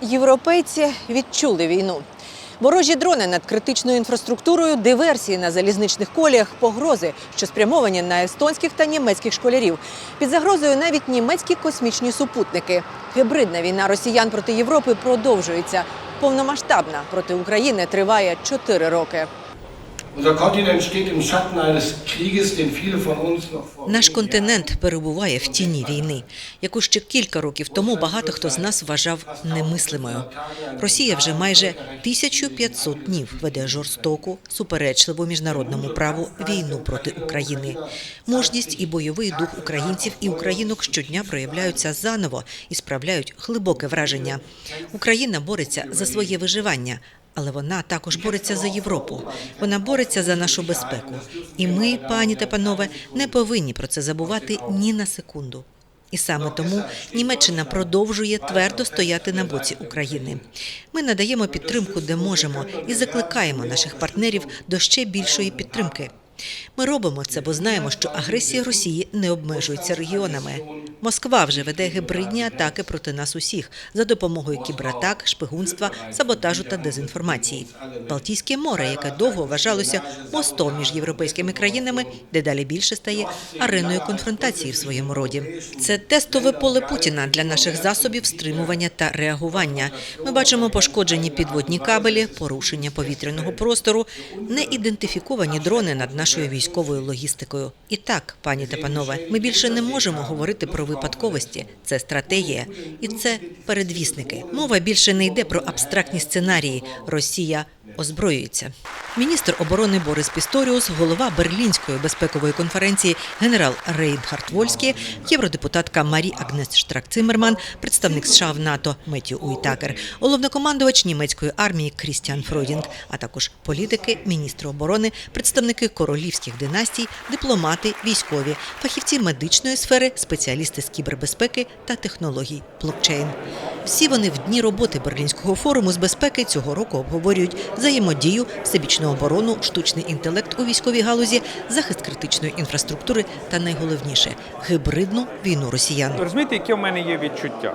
Європейці відчули війну. Ворожі дрони над критичною інфраструктурою, диверсії на залізничних коліях, погрози, що спрямовані на естонських та німецьких школярів. Під загрозою навіть німецькі космічні супутники. Гібридна війна росіян проти Європи продовжується. Повномасштабна проти України триває чотири роки. Наш континент перебуває в тіні війни, яку ще кілька років тому багато хто з нас вважав немислимою. Росія вже майже 1500 днів веде жорстоку, суперечливу міжнародному праву війну проти України. Мужність і бойовий дух українців і українок щодня проявляються заново і справляють глибоке враження. Україна бореться за своє виживання. Але вона також бореться за Європу. Вона бореться за нашу безпеку. І ми, пані та панове, не повинні про це забувати ні на секунду. І саме тому Німеччина продовжує твердо стояти на боці України. Ми надаємо підтримку, де можемо, і закликаємо наших партнерів до ще більшої підтримки. Ми робимо це, бо знаємо, що агресія Росії не обмежується регіонами. Москва вже веде гібридні атаки проти нас усіх за допомогою кібератак, шпигунства, саботажу та дезінформації. Балтійське море, яке довго вважалося мостом між європейськими країнами, дедалі більше стає ареною конфронтації в своєму роді. Це тестове поле Путіна для наших засобів стримування та реагування. Ми бачимо пошкоджені підводні кабелі, порушення повітряного простору, неідентифіковані дрони над нашою військовою логістикою. І так, пані та панове, ми більше не можемо говорити про випадковості. Це стратегія, і це передвісники. Мова більше не йде про абстрактні сценарії. Росія озброюється. Міністр оборони Борис Пісторіус, голова Берлінської безпекової конференції генерал Рейнхард Вольський, євродепутатка Марі Агнес Штрак-Циммерман, представник США в НАТО Меттю Уйтакер, головнокомандувач німецької армії Крістіан Фройдінг, а також політики, міністри оборони, представники королівських династій, дипломати, військові, фахівці медичної сфери, спеціалісти з кібербезпеки та технологій блокчейн. Всі вони в дні роботи Берлінського форуму з безпеки цього року обговорюють взаємодію, всебічну оборону, штучний інтелект у військовій галузі, захист критичної інфраструктури та найголовніше гибридну війну росіян. Розумієте, яке в мене є відчуття?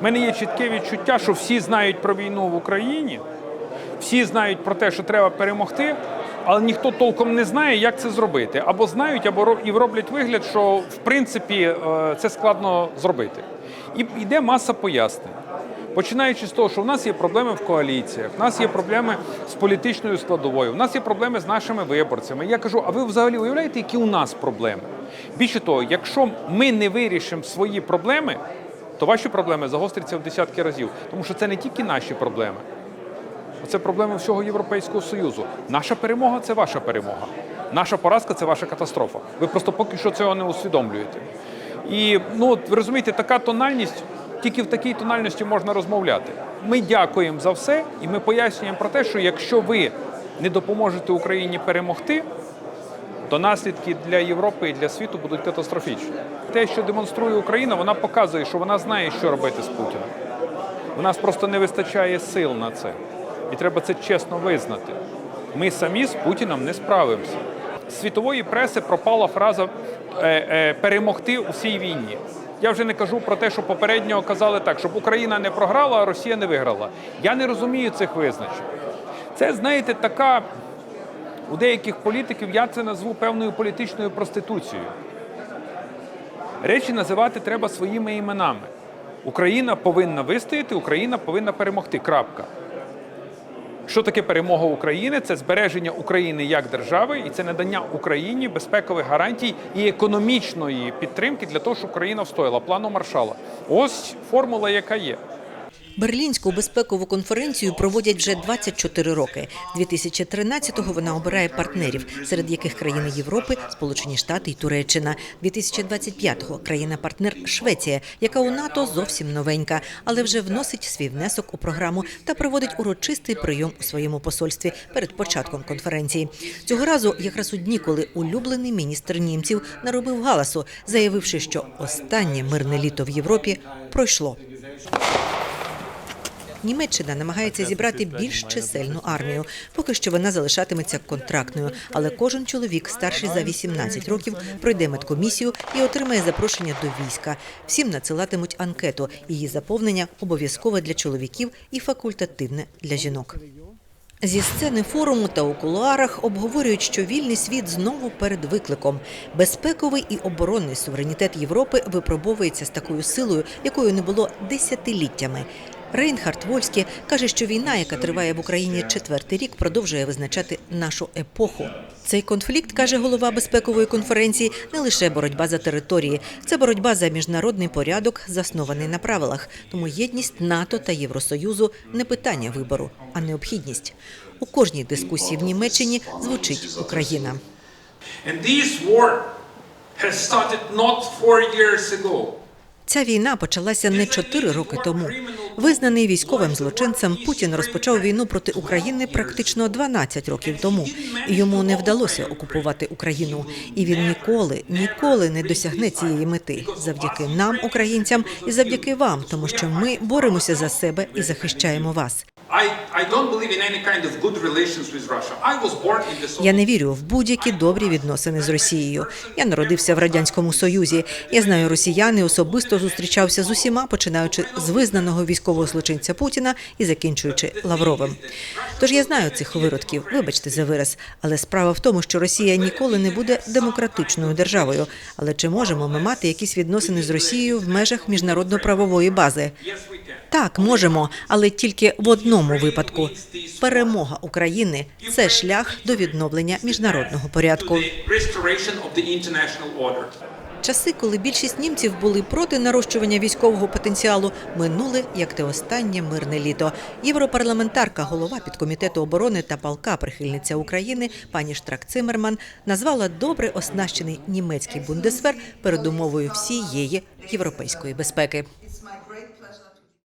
У мене є чітке відчуття, що всі знають про війну в Україні, всі знають про те, що треба перемогти, але ніхто толком не знає, як це зробити. Або знають, або і роблять вигляд, що в принципі е, це складно зробити. І йде маса пояснень. Починаючи з того, що в нас є проблеми в коаліціях, в нас є проблеми з політичною складовою, в нас є проблеми з нашими виборцями. Я кажу, а ви взагалі уявляєте, які у нас проблеми? Більше того, якщо ми не вирішимо свої проблеми, то ваші проблеми загостряться в десятки разів. Тому що це не тільки наші проблеми, це проблеми всього Європейського Союзу. Наша перемога це ваша перемога. Наша поразка це ваша катастрофа. Ви просто поки що цього не усвідомлюєте. І ну, ви розумієте, така тональність, тільки в такій тональності можна розмовляти. Ми дякуємо за все, і ми пояснюємо про те, що якщо ви не допоможете Україні перемогти, то наслідки для Європи і для світу будуть катастрофічні. Те, що демонструє Україна, вона показує, що вона знає, що робити з Путіним. У нас просто не вистачає сил на це. І треба це чесно визнати. Ми самі з Путіном не справимося. З світової преси пропала фраза е, е, перемогти у цій війні. Я вже не кажу про те, що попередньо казали так, щоб Україна не програла, а Росія не виграла. Я не розумію цих визначень. Це, знаєте, така у деяких політиків я це назву певною політичною проституцією. Речі називати треба своїми іменами. Україна повинна вистояти, Україна повинна перемогти. Крапка. Що таке перемога України? Це збереження України як держави, і це надання Україні безпекових гарантій і економічної підтримки для того, щоб Україна встояла. Плану маршала. Ось формула, яка є. Берлінську безпекову конференцію проводять вже 24 роки. З 2013-го вона обирає партнерів, серед яких країни Європи, Сполучені Штати і Туреччина. 2025-го країна-партнер Швеція, яка у НАТО зовсім новенька, але вже вносить свій внесок у програму та проводить урочистий прийом у своєму посольстві перед початком конференції. Цього разу, якраз у дні, коли улюблений міністр німців наробив галасу, заявивши, що останнє мирне літо в Європі пройшло. Німеччина намагається зібрати більш чисельну армію. Поки що вона залишатиметься контрактною, але кожен чоловік старший за 18 років пройде медкомісію і отримає запрошення до війська. Всім надсилатимуть анкету. Її заповнення обов'язкове для чоловіків і факультативне для жінок. Зі сцени форуму та у кулуарах обговорюють, що вільний світ знову перед викликом. Безпековий і оборонний суверенітет Європи випробовується з такою силою, якою не було десятиліттями. Рейнхард Вольський каже, що війна, яка триває в Україні четвертий рік, продовжує визначати нашу епоху. Цей конфлікт, каже голова безпекової конференції, не лише боротьба за території, це боротьба за міжнародний порядок, заснований на правилах. Тому єдність НАТО та Євросоюзу не питання вибору, а необхідність. У кожній дискусії в Німеччині звучить Україна. And this war has started not four years ago. Ця війна почалася не чотири роки тому. Визнаний військовим злочинцем Путін розпочав війну проти України практично 12 років тому. Йому не вдалося окупувати Україну. І він ніколи, ніколи не досягне цієї мети завдяки нам, українцям, і завдяки вам, тому що ми боремося за себе і захищаємо вас. Я не вірю в будь-які добрі відносини з Росією. Я народився в радянському союзі. Я знаю росіян і особисто зустрічався з усіма, починаючи з визнаного військового злочинця Путіна і закінчуючи Лавровим. Тож я знаю цих виродків. Вибачте за вираз, але справа в тому, що Росія ніколи не буде демократичною державою. Але чи можемо ми мати якісь відносини з Росією в межах міжнародно-правової бази? Так, можемо, але тільки в одному випадку: перемога України це шлях до відновлення міжнародного порядку. Часи, коли більшість німців були проти нарощування військового потенціалу, минули як те останнє мирне літо. Європарламентарка, голова підкомітету оборони та палка прихильниця України пані Штрак Цимерман назвала добре оснащений німецький бундесвер передумовою всієї європейської безпеки.